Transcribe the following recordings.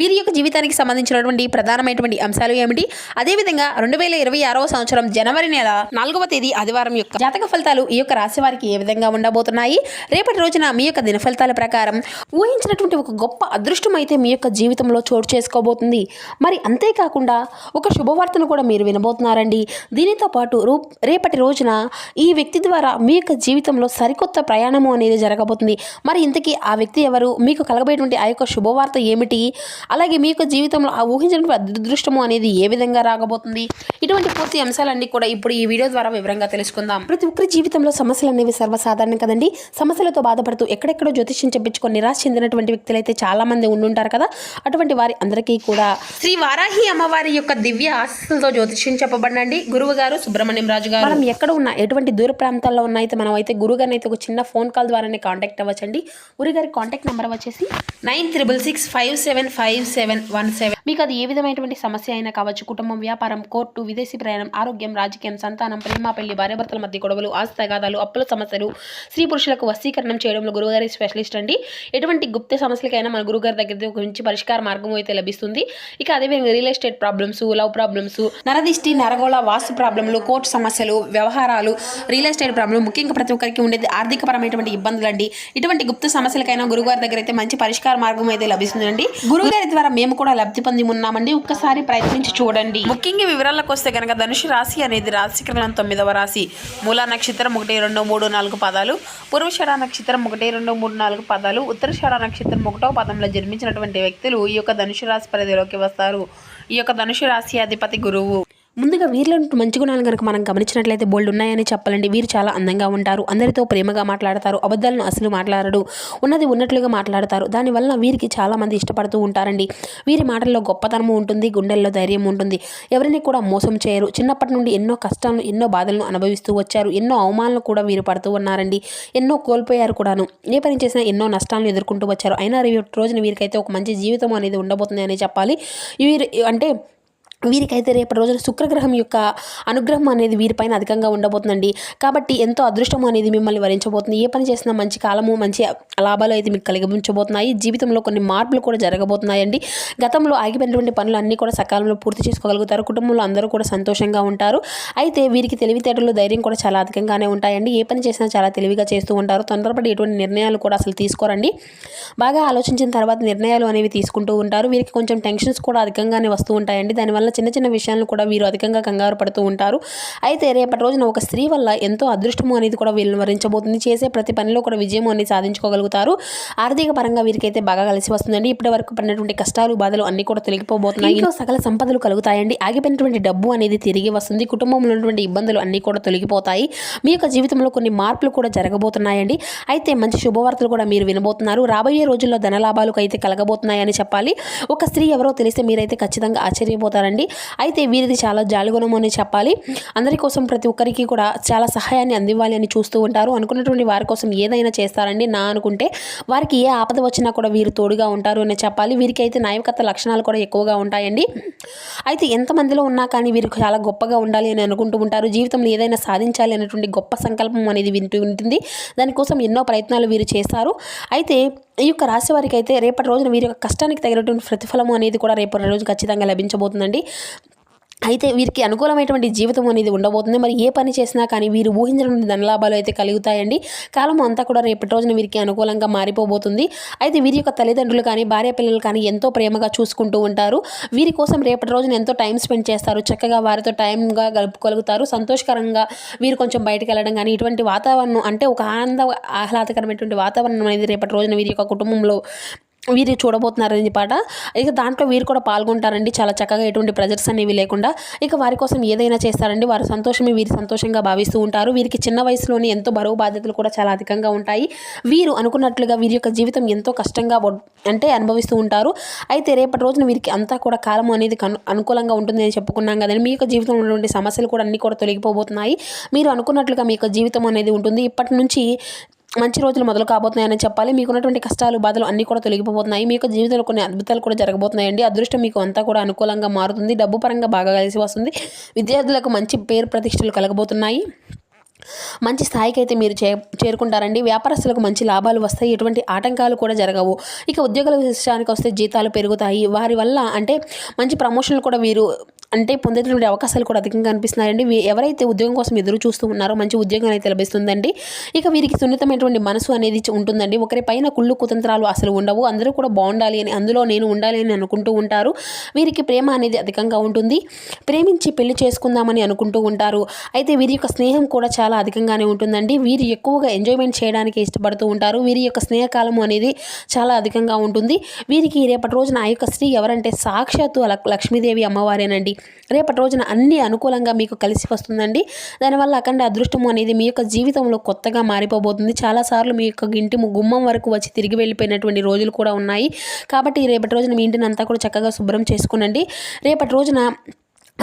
వీరి యొక్క జీవితానికి సంబంధించినటువంటి ప్రధానమైనటువంటి అంశాలు ఏమిటి? అదేవిధంగా రెండు వేల ఇరవై ఆరవ సంవత్సరం జనవరి నెల నాలుగవ తేదీ ఆదివారం యొక్క జాతక ఫలితాలు ఈ యొక్క రాశి వారికి ఏ విధంగా ఉండబోతున్నాయి? రేపటి రోజున మీ యొక్క దిన ఫలితాల ప్రకారం ఊహించినటువంటి ఒక గొప్ప అదృష్టం అయితే మీ యొక్క జీవితంలో చోటు చేసుకోబోతుంది. మరి అంతేకాకుండా ఒక శుభవార్తను కూడా మీరు వినబోతున్నారండి. దీనితో పాటు రూ రేపటి రోజున ఈ వ్యక్తి ద్వారా మీ యొక్క జీవితంలో సరికొత్త ప్రయాణము అనేది జరగబోతుంది. మరి ఇంతకీ ఆ వ్యక్తి ఎవరు? మీకు కలగబోయేటువంటి ఆ యొక్క శుభవార్త ఏమిటి? అలాగే మీ యొక్క జీవితంలో ఆ ఊహించినటువంటి అదృష్టము అనేది ఏ విధంగా రాగబోతుంది? ఇటువంటి పూర్తి అంశాలన్నీ కూడా ఇప్పుడు ఈ వీడియో ద్వారా వివరంగా తెలుసుకుందాం. ప్రతి ఒక్కరి జీవితంలో సమస్యలు అనేవి సర్వసాధారణం కదండి. సమస్యలతో బాధపడుతూ ఎక్కడెక్కడో జ్యోతిష్యం చెప్పించుకొని నిరాశ చెందినటువంటి వ్యక్తులు అయితే చాలా మంది ఉండుంటారు కదా. అటువంటి వారి అందరికీ కూడా శ్రీ వారాహి అమ్మవారి యొక్క దివ్య ఆస్తులతో జ్యోతిష్యం చెప్పబడినండి. గురువు గారు సుబ్రహ్మణ్యం రాజు గారు. మనం ఎక్కడ ఉన్నా ఎటువంటి దూర ప్రాంతాల్లో ఉన్నా అయితే మనం అయితే గురువు గారిని అయితే ఒక చిన్న ఫోన్ కాల్ ద్వారానే కాంటాక్ట్ అవ్వచ్చండి. గురుగారి కాంటాక్ట్ నెంబర్ వచ్చేసి nine triple six five seven five seven one seven. మీకు అది ఏ విధమైనటువంటి సమస్య అయినా కావచ్చు కుటుంబం వ్యాపారం కోర్టు విదేశీ ప్రయాణం ఆరోగ్యం రాజకీయం సంతానం ప్రేమ పెళ్ళి భార్యాభర్తల మధ్య గొడవలు ఆస్తి తగాదాలు అప్పుల సమస్యలు స్త్రీ పురుషులకు వశీకరణం చేయడంలో గురుగారి స్పెషలిస్ట్ అండి. ఎటువంటి గుప్త సమస్యలకైనా మన గురుగారి దగ్గర గురించి పరిష్కార మార్గం అయితే లభిస్తుంది. ఇక అదేవిధంగా real estate problems love problems నరదిష్టి నరగోళ వాస్తు ప్రాబ్లమ్లు కోర్టు సమస్యలు వ్యవహారాలు రియల్ ఎస్టేట్ ప్రాబ్లం ముఖ్యంగా ప్రతి ఒక్కరికి ఉండేది ఆర్థికపరమైనటువంటి ఇబ్బందులు అండి ఇటువంటి గుప్త సమస్యలకైనా గురుగారి దగ్గర అయితే మంచి పరిష్కార మార్గం అయితే లభిస్తుందండి. గురుగారి ద్వారా మేము కూడా లబ్ధి పొంది ఉన్నామండి. ఒక్కసారి ప్రయత్నించి చూడండి. ముఖ్యంగా వివరాలకు వస్తే కనుక ధనుషు రాశి అనేది రాశి తొమ్మిదవ రాశి. మూలా నక్షత్రం ఒకటి రెండు మూడు నాలుగు పదాలు. పూర్వషడ నక్షత్రం ఒకటి రెండు మూడు నాలుగు పదాలు. ఉత్తరషడ నక్షత్రం ఒకటో పదంలో జన్మించినటువంటి వ్యక్తులు ఈ యొక్క ధనుషు రాశి పరిధిలోకి వస్తారు. ఈ యొక్క ధనుషు రాశి అధిపతి గురువు. ముందుగా వీరిలో మంచి గుణాలు కనుక మనం గమనించినట్లయితే బోల్డ్ ఉన్నాయని చెప్పాలండి. వీరు చాలా అందంగా ఉంటారు. అందరితో ప్రేమగా మాట్లాడతారు. అబద్ధాలను అసలు మాట్లాడరు. ఉన్నది ఉన్నట్లుగా మాట్లాడతారు. దానివల్ల వీరికి చాలా మంది ఇష్టపడుతూ ఉంటారండి. వీరి మాటల్లో గొప్పతనము ఉంటుంది. గుండెల్లో ధైర్యం ఉంటుంది. ఎవరిని కూడా మోసం చేయరు. చిన్నప్పటి నుండి ఎన్నో కష్టాలను ఎన్నో బాధలను అనుభవిస్తూ వచ్చారు. ఎన్నో అవమానాలు కూడా వీరు పడుతూ ఉన్నారండి. ఎన్నో కోల్పోయారు కూడాను. ఏ పని చేసినా ఎన్నో నష్టాలను ఎదుర్కొంటూ వచ్చారు. అయినా రేపు రోజున వీరికైతే ఒక మంచి జీవితం అనేది ఉండబోతుంది అని చెప్పాలి. వీరు అంటే వీరికైతే రేపటి రోజున శుక్రగ్రహం యొక్క అనుగ్రహం అనేది వీరిపైన అధికంగా ఉండబోతుందండి. కాబట్టి ఎంతో అదృష్టం అనేది మిమ్మల్ని వరించబోతుంది. ఏ పని చేసినా మంచి కాలము మంచి లాభాలు అయితే మీకు కలిగించబోతున్నాయి. జీవితంలో కొన్ని మార్పులు కూడా జరగబోతున్నాయండి. గతంలో ఆగిపోయినటువంటి పనులు అన్నీ కూడా సకాలంలో పూర్తి చేసుకోగలుగుతారు. కుటుంబంలో అందరూ కూడా సంతోషంగా ఉంటారు. అయితే వీరికి తెలివితేటలు ధైర్యం కూడా చాలా అధికంగానే ఉంటాయండి. ఏ పని చేసినా చాలా తెలివిగా చేస్తూ ఉంటారు. తొందరపడి ఎటువంటి నిర్ణయాలు కూడా అసలు తీసుకోరండి. బాగా ఆలోచించిన తర్వాత నిర్ణయాలు అనేవి తీసుకుంటూ ఉంటారు. వీరికి కొంచెం టెన్షన్స్ కూడా అధికంగానే వస్తూ ఉంటాయండి. దానివల్ల చిన్న చిన్న విషయాలను కూడా వీరు అధికంగా కంగారు పడుతూ ఉంటారు. అయితే రేపటి రోజున ఒక స్త్రీ వల్ల ఎంతో అదృష్టము అనేది కూడా వీళ్ళని వరించబోతుంది. చేసే ప్రతి పనిలో కూడా విజయం అనేది సాధించుకోగలుగుతారు. ఆర్థిక పరంగా వీరికైతే బాగా కలిసి వస్తుందండి. ఇప్పటి వరకు పడినటువంటి కష్టాలు బాధలు అన్ని కూడా తొలగిపోబోతున్నాయి. ఇంట్లో సకల సంపదలు కలుగుతాయండి. ఆగిపోయినటువంటి డబ్బు అనేది తిరిగి వస్తుంది. కుటుంబంలో ఉన్నటువంటి ఇబ్బందులు అన్ని కూడా తొలగిపోతాయి. మీ యొక్క జీవితంలో కొన్ని మార్పులు కూడా జరగబోతున్నాయండి. అయితే మంచి శుభవార్తలు కూడా మీరు వినబోతున్నారు. రాబోయే రోజుల్లో ధనలాభాలకు అయితే కలగబోతున్నాయని చెప్పాలి. ఒక స్త్రీ ఎవరో తెలిస్తే మీరైతే ఖచ్చితంగా ఆశ్చర్యపోతారండి. అయితే వీరిది చాలా జాలిగుణం అని చెప్పాలి. అందరి కోసం ప్రతి ఒక్కరికి కూడా చాలా సహాయాన్ని అందివ్వాలి అని చూస్తూ ఉంటారు. అనుకున్నటువంటి వారి కోసం ఏదైనా చేస్తారండి. నా అనుకుంటే వారికి ఏ ఆపద వచ్చినా కూడా వీరు తోడుగా ఉంటారు అని చెప్పాలి. వీరికి అయితే నాయకత్వ లక్షణాలు కూడా ఎక్కువగా ఉంటాయండి. అయితే ఎంతమందిలో ఉన్నా కానీ వీరు చాలా గొప్పగా ఉండాలి అని అనుకుంటూ ఉంటారు. జీవితంలో ఏదైనా సాధించాలి అనేటువంటి గొప్ప సంకల్పం అనేది వింటూ ఉంటుంది. దానికోసం ఎన్నో ప్రయత్నాలు వీరు చేస్తారు. అయితే ఈ యొక్క రాశి వారికి అయితే రేపటి రోజున వీరి యొక్క కష్టానికి తగినటువంటి ప్రతిఫలము అనేది కూడా రేపటి రోజు ఖచ్చితంగా లభించబోతుందండి. అయితే వీరికి అనుకూలమైనటువంటి జీవితం అనేది ఉండబోతుంది. మరి ఏ పని చేసినా కానీ వీరు ఊహించినటువంటి ధనలాభాలు అయితే కలుగుతాయండి. కాలం అంతా కూడా రేపటి రోజున వీరికి అనుకూలంగా మారిపోబోతుంది. అయితే వీరి యొక్క తల్లిదండ్రులు కానీ భార్య పిల్లలు కానీ ఎంతో ప్రేమగా చూసుకుంటూ ఉంటారు. వీరి కోసం రేపటి రోజున ఎంతో టైం స్పెండ్ చేస్తారు. చక్కగా వారితో టైంగా గలుపుకోగలుగుతారు సంతోషకరంగా వీరు కొంచెం బయటకు వెళ్ళడం కానీ ఇటువంటి వాతావరణం అంటే ఒక ఆనంద ఆహ్లాదకరమైనటువంటి వాతావరణం అనేది రేపటి రోజున వీరి యొక్క కుటుంబంలో వీరు చూడబోతున్నారని పాట. ఇక దాంట్లో వీరు కూడా పాల్గొంటారండి. చాలా చక్కగా ఎటువంటి ప్రెజర్స్ అనేవి లేకుండా. ఇక వారి కోసం ఏదైనా చేస్తారండి. వారి సంతోషమే వీరి సంతోషంగా భావిస్తూ ఉంటారు. వీరికి చిన్న వయసులోనే ఎంతో బరువు బాధ్యతలు కూడా చాలా అధికంగా ఉంటాయి. వీరు అనుకున్నట్లుగా వీరి యొక్క జీవితం ఎంతో కష్టంగా అంటే అనుభవిస్తూ ఉంటారు. అయితే రేపటి రోజున వీరికి అంతా కూడా కాలం అనేది కను అనుకూలంగా ఉంటుంది అని చెప్పుకున్నాం కదండి. మీ యొక్క జీవితంలో ఉన్నటువంటి సమస్యలు కూడా అన్నీ కూడా తొలగిపోబోతున్నాయి. మీరు అనుకున్నట్లుగా మీ యొక్క జీవితం అనేది ఉంటుంది. ఇప్పటి నుంచి మంచి రోజులు మొదలు కాబోతున్నాయని చెప్పాలి. మీకున్నటువంటి కష్టాలు బాధలు అన్నీ కూడా తొలగిపోతున్నాయి మీకు జీవితంలో కొన్ని అద్భుతాలు కూడా జరగబోతున్నాయండి. అదృష్టం మీకు అంతా కూడా అనుకూలంగా మారుతుంది. డబ్బు పరంగా బాగా కలిసి వస్తుంది. విద్యార్థులకు మంచి పేరు ప్రతిష్టలు కలగబోతున్నాయి. మంచి స్థాయికి అయితే మీరు చే చేరుకుంటారండి. వ్యాపారస్తులకు మంచి లాభాలు వస్తాయి. ఎటువంటి ఆటంకాలు కూడా జరగవు. ఇక ఉద్యోగుల విషయానికి వస్తే జీతాలు పెరుగుతాయి. వారి వల్ల అంటే మంచి ప్రమోషన్లు కూడా వీరు అంటే పొందేటువంటి అవకాశాలు కూడా అధికంగా కనిపిస్తున్నాయండి. ఎవరైతే ఉద్యోగం కోసం ఎదురు చూస్తూ ఉన్నారో మంచి ఉద్యోగం అయితే లభిస్తుందండి. ఇక వీరికి సున్నితమైనటువంటి మనసు అనేది ఉంటుందండి. ఒకరి పైన కుళ్ళు కుతంత్రాలు అసలు ఉండవు. అందరూ కూడా బాగుండాలి అని అందులో నేను ఉండాలి అని అనుకుంటూ ఉంటారు. వీరికి ప్రేమ అనేది అధికంగా ఉంటుంది. ప్రేమించి పెళ్ళి చేసుకుందామని అనుకుంటూ ఉంటారు. అయితే వీరి యొక్క స్నేహం కూడా చాలా అధికంగానే ఉంటుందండి. వీరు ఎక్కువగా ఎంజాయ్మెంట్ చేయడానికి ఇష్టపడుతూ ఉంటారు. వీరి యొక్క స్నేహకాలము అనేది చాలా అధికంగా ఉంటుంది. వీరికి రేపటి రోజున ఆ యొక్క స్త్రీ ఎవరంటే సాక్షాత్తు లక్ష్మీదేవి అమ్మవారేనండి. రేపటి రోజున అన్ని అనుకూలంగా మీకు కలిసి వస్తుందండి. దానివల్ల అఖండ అదృష్టము అనేది మీ యొక్క జీవితంలో కొత్తగా మారిపోబోతుంది. చాలాసార్లు మీ యొక్క ఇంటి గుమ్మం వరకు వచ్చి తిరిగి వెళ్ళిపోయినటువంటి రోజులు కూడా ఉన్నాయి. కాబట్టి రేపటి రోజున మీ ఇంటిని అంతా కూడా చక్కగా శుభ్రం చేసుకునండి. రేపటి రోజున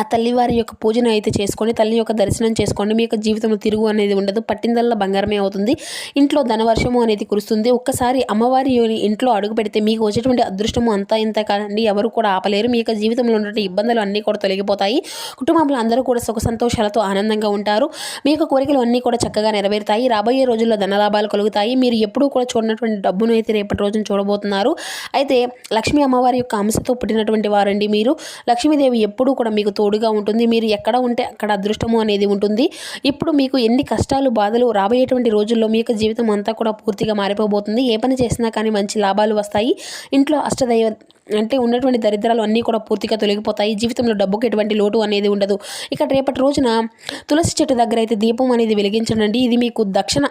ఆ తల్లివారి యొక్క పూజను అయితే చేసుకోండి తల్లి యొక్క దర్శనం చేసుకోండి. మీ యొక్క జీవితంలో తిరుగు అనేది ఉండదు పట్టిందల్లా బంగారమే అవుతుంది. ఇంట్లో ధనవర్షము అనేది కురుస్తుంది. ఒక్కసారి అమ్మవారి ఇంట్లో అడుగు పెడితే మీకు వచ్చేటువంటి అదృష్టము అంతా ఇంత కాదండి. ఎవరు కూడా ఆపలేరు. మీ యొక్క జీవితంలో ఉన్నటువంటి ఇబ్బందులు అన్నీ కూడా తొలగిపోతాయి. కుటుంబంలో అందరూ కూడా సుఖ సంతోషాలతో ఆనందంగా ఉంటారు. మీ యొక్క కోరికలు అన్నీ కూడా చక్కగా నెరవేరుతాయి. రాబోయే రోజుల్లో ధనలాభాలు కలుగుతాయి. మీరు ఎప్పుడూ కూడా చూడనటువంటి డబ్బును అయితే రేపటి రోజున చూడబోతున్నారు. అయితే లక్ష్మీ అమ్మవారి యొక్క అంశతో పుట్టినటువంటి వారండి మీరు. లక్ష్మీదేవి ఎప్పుడూ కూడా మీకు తోడుగా ఉంటుంది. మీరు ఎక్కడ ఉంటే అక్కడ అదృష్టము అనేది ఉంటుంది. ఇప్పుడు మీకు ఎన్ని కష్టాలు బాధలు రాబోయేటువంటి రోజుల్లో మీ యొక్క జీవితం అంతా కూడా పూర్తిగా మారిపోబోతుంది. ఏ పని చేసినా కానీ మంచి లాభాలు వస్తాయి. ఇంట్లో అష్టదైవ అంటే ఉన్నటువంటి దరిద్రాలు అన్నీ కూడా పూర్తిగా తొలగిపోతాయి. జీవితంలో డబ్బుకి ఎటువంటి లోటు అనేది ఉండదు. ఇక రేపటి రోజున తులసి చెట్టు దగ్గర అయితే దీపం అనేది వెలిగించండి. ఇది మీకు దక్షిణ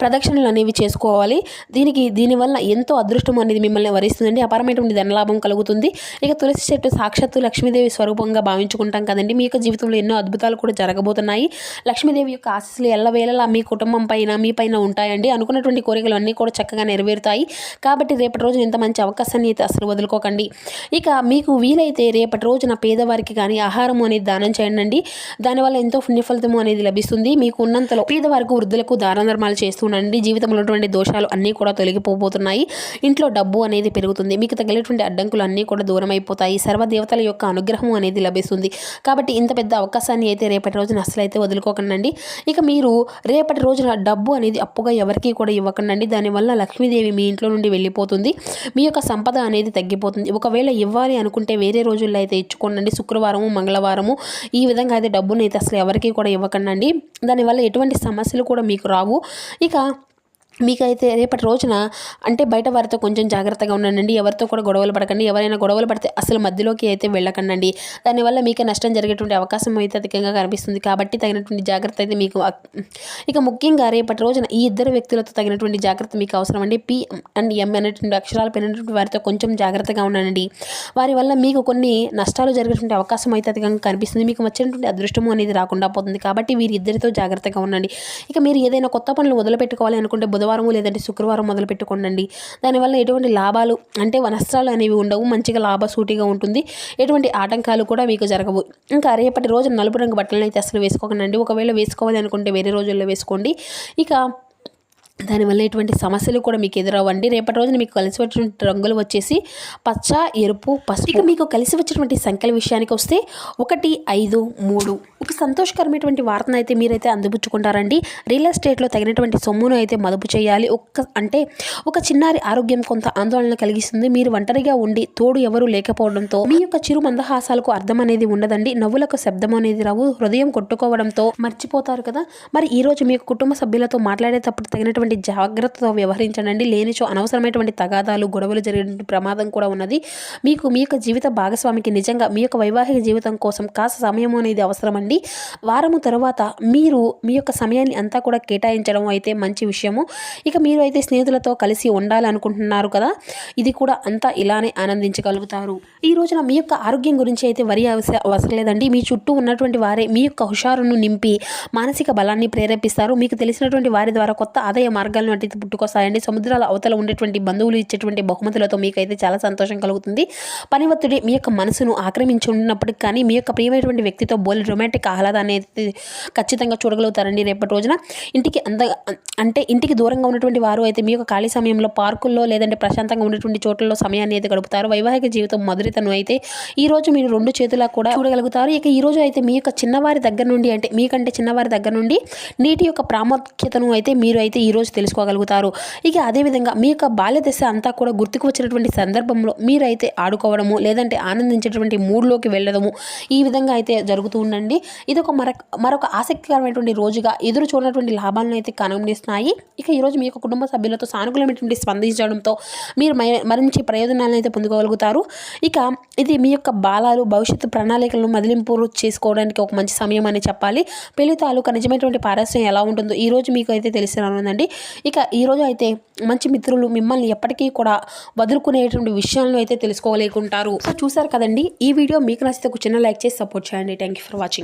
ప్రదక్షిణలు అనేవి చేసుకోవాలి. దీనికి దీనివల్ల ఎంతో అదృష్టం అనేది మిమ్మల్ని వరిస్తుందండి. అపారమైనటువంటి ధనలాభం కలుగుతుంది. ఇక తులసి చెట్టు సాక్షాత్తు లక్ష్మీదేవి స్వరూపంగా భావించుకుంటాం కదండి. మీ యొక్క జీవితంలో ఎన్నో అద్భుతాలు కూడా జరగబోతున్నాయి. లక్ష్మీదేవి యొక్క ఆశీస్సులు ఎల్లవేళలా మీ కుటుంబం పైన మీ పైన ఉంటాయండి. అనుకున్నటువంటి కోరికలు అన్నీ కూడా చక్కగా నెరవేరుతాయి. కాబట్టి రేపటి రోజున ఇంత మంచి అవకాశాన్ని అయితే అసలు వదులుకోకండి. ఇక మీకు వీలైతే రేపటి రోజున పేదవారికి కానీ ఆహారం అనేది దానం చేయండి. దానివల్ల ఎంతో పుణ్యఫలితము అనేది లభిస్తుంది. మీకు ఉన్నంతలో పేదవారికి వృద్ధులకు దాన ధర్మాలు చేస్తూ ఉండండి. జీవితంలో ఉన్నటువంటి దోషాలు అన్నీ కూడా తొలగిపోబోతున్నాయి. ఇంట్లో డబ్బు అనేది పెరుగుతుంది. మీకు తగిలేటువంటి అడ్డంకులు అన్నీ కూడా దూరం అయిపోతాయి సర్వదేవతల యొక్క అనుగ్రహం అనేది లభిస్తుంది. కాబట్టి ఇంత పెద్ద అవకాశాన్ని అయితే రేపటి రోజున అసలు అయితే వదులుకోకండి ఇక మీరు రేపటి రోజున డబ్బు అనేది అప్పుగా ఎవరికీ కూడా ఇవ్వకండి దానివల్ల లక్ష్మీదేవి మీ ఇంట్లో నుండి వెళ్ళిపోతుంది. మీ యొక్క సంపద అనేది తగ్గిపోతుంది. ఒకవేళ ఇవ్వాలి అనుకుంటే వేరే రోజుల్లో అయితే ఇచ్చుకోండి శుక్రవారము మంగళవారము ఈ విధంగా అయితే డబ్బును అయితే అసలు ఎవరికీ కూడా ఇవ్వకండి దానివల్ల ఎటువంటి సమస్యలు కూడా మీకు రావు. ఇక మీకైతే రేపటి రోజున అంటే బయట వారితో కొంచెం జాగ్రత్తగా ఉండండి ఎవరితో కూడా గొడవలు పడకండి ఎవరైనా గొడవలు పడితే అసలు మధ్యలోకి అయితే వెళ్ళకండి దానివల్ల మీకు నష్టం జరిగేటువంటి అవకాశం అయితే అధికంగా కనిపిస్తుంది. కాబట్టి తగినటువంటి జాగ్రత్త అయితే మీకు ఇక ముఖ్యంగా రేపటి రోజున ఈ ఇద్దరు వ్యక్తులతో తగినటువంటి జాగ్రత్త మీకు అవసరం అండి. పి అండ్ ఎం అనేటువంటి అక్షరాలు పెరిగినటువంటి వారితో కొంచెం జాగ్రత్తగా ఉండండి. వారి వల్ల మీకు కొన్ని నష్టాలు జరిగేటువంటి అవకాశం అయితే అధికంగా కనిపిస్తుంది. మీకు వచ్చినటువంటి అదృష్టము అనేది రాకుండా పోతుంది. కాబట్టి వీరిద్దరితో జాగ్రత్తగా ఉండండి. ఇక మీరు ఏదైనా కొత్త పనులు వదిలిపెట్టుకోవాలి అనుకుంటే అనుకుంటే బుధవారం లేదంటే శుక్రవారం మొదలు పెట్టుకోండి దానివల్ల ఎటువంటి లాభాలు అంటే నష్టాలు అనేవి ఉండవు. మంచిగా లాభసూటిగా ఉంటుంది. ఎటువంటి ఆటంకాలు కూడా మీకు జరగవు. ఇంకా రేపటి రోజు నలుపు రంగు బట్టలను అయితే అసలు వేసుకోకండి. ఒకవేళ వేసుకోవాలి అనుకుంటే వేరే రోజుల్లో వేసుకోండి. ఇక దానివల్ల ఎటువంటి సమస్యలు కూడా మీకు ఎదురవ్వండి. రేపటి రోజున మీకు కలిసి వచ్చినటువంటి రంగులు వచ్చేసి పచ్చ ఎరుపు పసుపు. ఇక మీకు కలిసి వచ్చినటువంటి సంఖ్యల విషయానికి వస్తే ఒకటి ఐదు మూడు. ఒక సంతోషకరమైనటువంటి వార్తను అయితే మీరైతే అందిపుచ్చుకుంటారండి. రియల్ ఎస్టేట్లో తగినటువంటి సొమ్మును అయితే మదుపు చేయాలి. ఒక్క అంటే ఒక చిన్నారి ఆరోగ్యం కొంత ఆందోళన కలిగిస్తుంది. మీరు ఒంటరిగా ఉండి తోడు ఎవరూ లేకపోవడంతో మీ యొక్క చిరు మందహాసాలకు అర్థం అనేది ఉండదండి. నవ్వులకు శబ్దం అనేది రావు. హృదయం కొట్టుకోవడంతో మర్చిపోతారు కదా. మరి ఈరోజు మీ కుటుంబ సభ్యులతో మాట్లాడేటప్పుడు తగినటువంటి జాగ్రత్తతో వ్యవహరించండి లేనిచో అనవసరమైనటువంటి తగాదాలు గొడవలు జరిగే ప్రమాదం కూడా ఉన్నది. మీకు మీ యొక్క జీవిత భాగస్వామికి నిజంగా మీ యొక్క వైవాహిక జీవితం కోసం కాస్త సమయం అనేది అవసరమండి. వారము తర్వాత మీరు మీ యొక్క సమయాన్ని అంతా కూడా కేటాయించడం అయితే మంచి విషయము. ఇక మీరు అయితే స్నేహితులతో కలిసి ఉండాలనుకుంటున్నారు కదా ఇది కూడా అంతా ఇలానే ఆనందించగలుగుతారు. ఈ రోజున మీ యొక్క ఆరోగ్యం గురించి అయితే వరి అవసరం లేదండి మీ చుట్టూ ఉన్నటువంటి వారే మీ యొక్క హుషారును నింపి మానసిక బలాన్ని ప్రేరేపిస్తారు. మీకు తెలిసినటువంటి వారి ద్వారా కొత్త ఆదాయం మార్గాలను అయితే పుట్టుకొస్తాయండి. సముద్రాల అవతల ఉండేటువంటి బంధువులు ఇచ్చేటువంటి బహుమతులతో మీకైతే చాలా సంతోషం కలుగుతుంది. పని ఒత్తిడి మీ యొక్క మనసును ఆక్రమించి ఉన్నప్పటికీ కానీ మీ యొక్క ప్రియమైనటువంటి వ్యక్తితో బోల్ రొమాంటిక్ ఆహ్లాదాన్ని అయితే ఖచ్చితంగా చూడగలుగుతారండి రేపటి రోజున. ఇంటికి అంత అంటే ఇంటికి దూరంగా ఉన్నటువంటి వారు అయితే మీ యొక్క ఖాళీ సమయంలో పార్కుల్లో లేదంటే ప్రశాంతంగా ఉన్నటువంటి చోట్లలో సమయాన్ని అయితే గడుపుతారు. వైవాహిక జీవితం మధురితను అయితే ఈ రోజు మీరు రెండు చేతులా కూడా చూడగలుగుతారు. ఇక ఈ రోజు అయితే మీ యొక్క చిన్నవారి దగ్గర నుండి అంటే మీకంటే చిన్నవారి దగ్గర నుండి నీటి యొక్క ప్రాముఖ్యతను అయితే మీరు అయితే ఈ రోజు తెలుసుకోగలుగుతారు. ఇక అదేవిధంగా మీ యొక్క బాల్య దశ అంతా కూడా గుర్తుకు వచ్చినటువంటి సందర్భంలో మీరైతే ఆడుకోవడము లేదంటే ఆనందించేటువంటి మూడ్లోకి వెళ్ళడము ఈ విధంగా అయితే జరుగుతూ ఉండండి. ఇది ఒక మరొక మరొక ఆసక్తికరమైనటువంటి రోజుగా ఎదురు చూడనటువంటి లాభాలను అయితే కనుగొనిస్తున్నాయి ఇక ఈరోజు మీ యొక్క కుటుంబ సభ్యులతో సానుకూలమైనటువంటి స్పందించడంతో మీరు మై- మంచి ప్రయోజనాలను అయితే పొందుకోగలుగుతారు. ఇక ఇది మీ యొక్క బాలాలు భవిష్యత్తు ప్రణాళికలను మదిలింపు చేసుకోవడానికి ఒక మంచి సమయం అని చెప్పాలి. పెళ్ళి తాలూకా నిజమైనటువంటి పారస్యం ఎలా ఉంటుందో ఈ రోజు మీకు అయితే తెలిసి రానుందండి ఇక ఈరోజు అయితే మంచి మిత్రులు మిమ్మల్ని ఎప్పటికీ కూడా వదులుకునేటువంటి విషయాలను అయితే తెలుసుకోలేకుంటారు. సో చూసారు కదండి? ఈ వీడియో మీకు నచ్చితే ఒక చిన్న లైక్ చేసి సపోర్ట్ చేయండి. Thank you for watching